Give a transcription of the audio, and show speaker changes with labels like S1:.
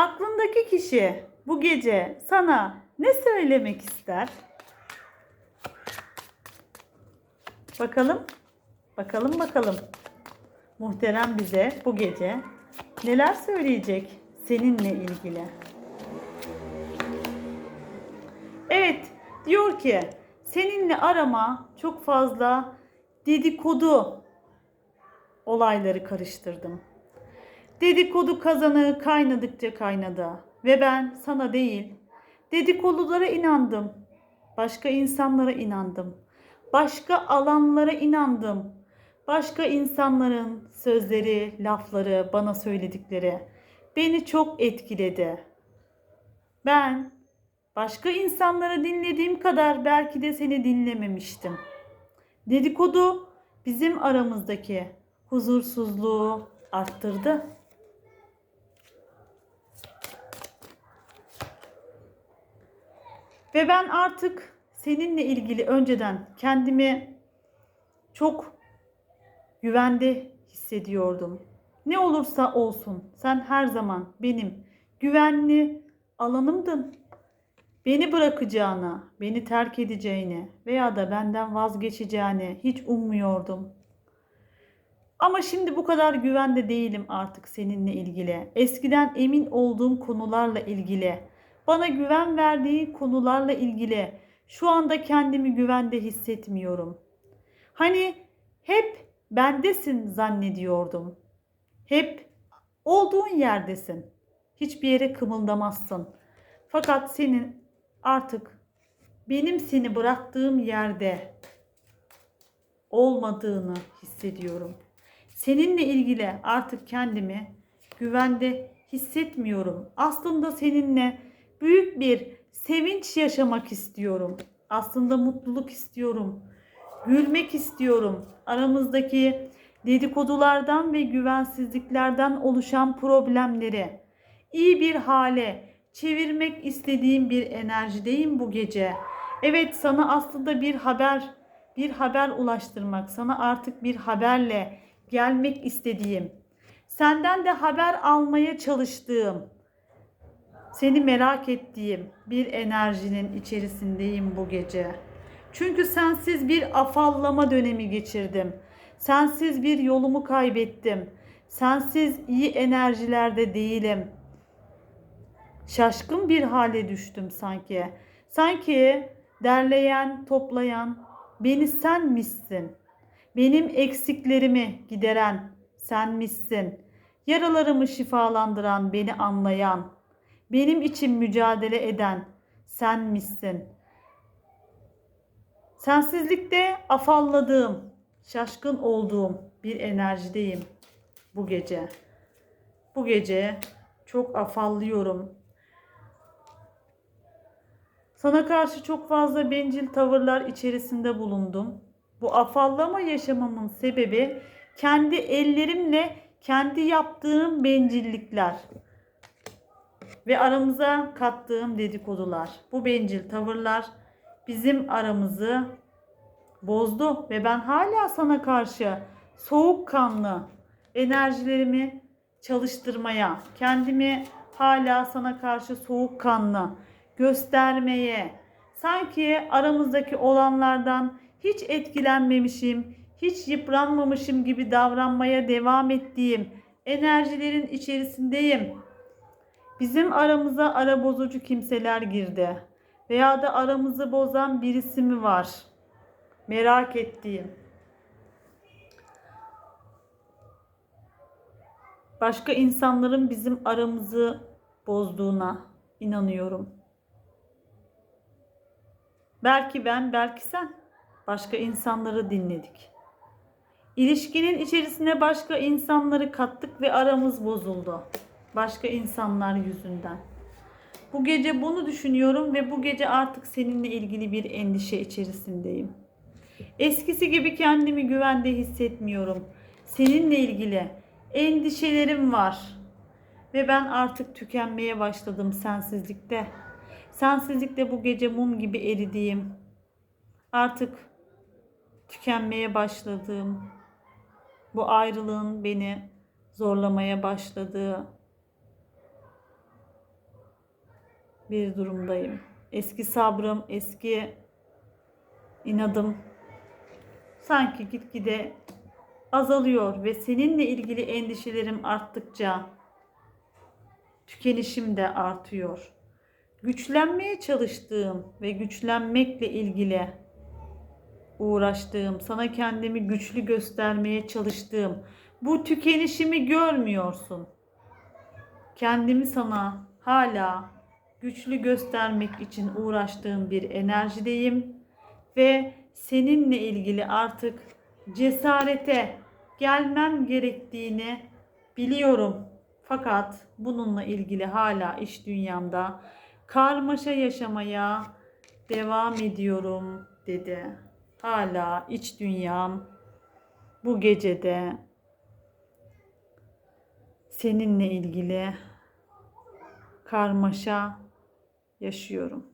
S1: Aklındaki kişi bu gece sana ne söylemek ister? Bakalım. Bakalım bakalım. Muhterem bize bu gece neler söyleyecek seninle ilgili? Evet, diyor ki seninle arama çok fazla dedikodu olayları karıştırdım. Dedikodu kazanı kaynadıkça kaynadı ve ben sana değil dedikodulara inandım. Başka insanlara inandım. Başka alanlara inandım. Başka insanların sözleri, lafları, bana söyledikleri beni çok etkiledi. Ben başka insanları dinlediğim kadar belki de seni dinlememiştim. Dedikodu bizim aramızdaki huzursuzluğu arttırdı. Ve ben artık seninle ilgili önceden kendimi çok güvende hissediyordum. Ne olursa olsun sen her zaman benim güvenli alanımdın. Beni bırakacağını, beni terk edeceğini veya da benden vazgeçeceğini hiç ummuyordum. Ama şimdi bu kadar güvende değilim artık seninle ilgili. Eskiden emin olduğum konularla ilgili, bana güven verdiği konularla ilgili şu anda kendimi güvende hissetmiyorum. Hani hep bendesin zannediyordum. Hep olduğun yerdesin. Hiçbir yere kımıldamazsın. Fakat senin artık benim seni bıraktığım yerde olmadığını hissediyorum. Seninle ilgili artık kendimi güvende hissetmiyorum. Aslında seninle büyük bir sevinç yaşamak istiyorum. Aslında mutluluk istiyorum. Gülmek istiyorum. Aramızdaki dedikodulardan ve güvensizliklerden oluşan problemleri iyi bir hale çevirmek istediğim bir enerjideyim bu gece. Evet sana aslında bir haber bir haber ulaştırmak, sana artık bir haberle gelmek istediğim, senden de haber almaya çalıştığım, seni merak ettiğim bir enerjinin içerisindeyim bu gece. Çünkü sensiz bir afallama dönemi geçirdim. Sensiz bir yolumu kaybettim. Sensiz iyi enerjilerde değilim. Şaşkın bir hale düştüm sanki. Sanki derleyen, toplayan beni senmişsin. Benim eksiklerimi gideren senmişsin. Yaralarımı şifalandıran, beni anlayan, benim için mücadele eden senmişsin. Sensizlikte afalladığım, şaşkın olduğum bir enerjideyim bu gece. Bu gece çok afallıyorum. Sana karşı çok fazla bencil tavırlar içerisinde bulundum. Bu afallama yaşamamın sebebi kendi ellerimle kendi yaptığım bencillikler ve aramıza kattığım dedikodular. Bu bencil tavırlar bizim aramızı bozdu ve ben hala sana karşı soğukkanlı enerjilerimi çalıştırmaya, kendimi hala sana karşı soğukkanlı göstermeye, sanki aramızdaki olanlardan hiç etkilenmemişim, hiç yıpranmamışım gibi davranmaya devam ettiğim enerjilerin içerisindeyim. Bizim aramıza ara bozucu kimseler girdi veya da aramızı bozan birisi mi var? Merak ettiğim. Başka insanların bizim aramızı bozduğuna inanıyorum. Belki ben, belki sen başka insanları dinledik. İlişkinin içerisine başka insanları kattık ve aramız bozuldu. Başka insanlar yüzünden. Bu gece bunu düşünüyorum ve bu gece artık seninle ilgili bir endişe içerisindeyim. Eskisi gibi kendimi güvende hissetmiyorum. Seninle ilgili endişelerim var. Ve ben artık tükenmeye başladım sensizlikte. Sensizlikte bu gece mum gibi eridiğim. Artık tükenmeye başladığım. Bu ayrılığın beni zorlamaya başladığı bir durumdayım. Eski sabrım, eski inadım sanki gitgide azalıyor ve seninle ilgili endişelerim arttıkça tükenişim de artıyor. Güçlenmeye çalıştığım ve güçlenmekle ilgili uğraştığım, sana kendimi güçlü göstermeye çalıştığım bu tükenişimi görmüyorsun. Kendimi sana hala güçlü göstermek için uğraştığım bir enerjideyim ve seninle ilgili artık cesarete gelmem gerektiğini biliyorum. Fakat bununla ilgili hala iş dünyamda karmaşa yaşamaya devam ediyorum dedi. Hala iç dünyam bu gecede seninle ilgili karmaşa yaşıyorum.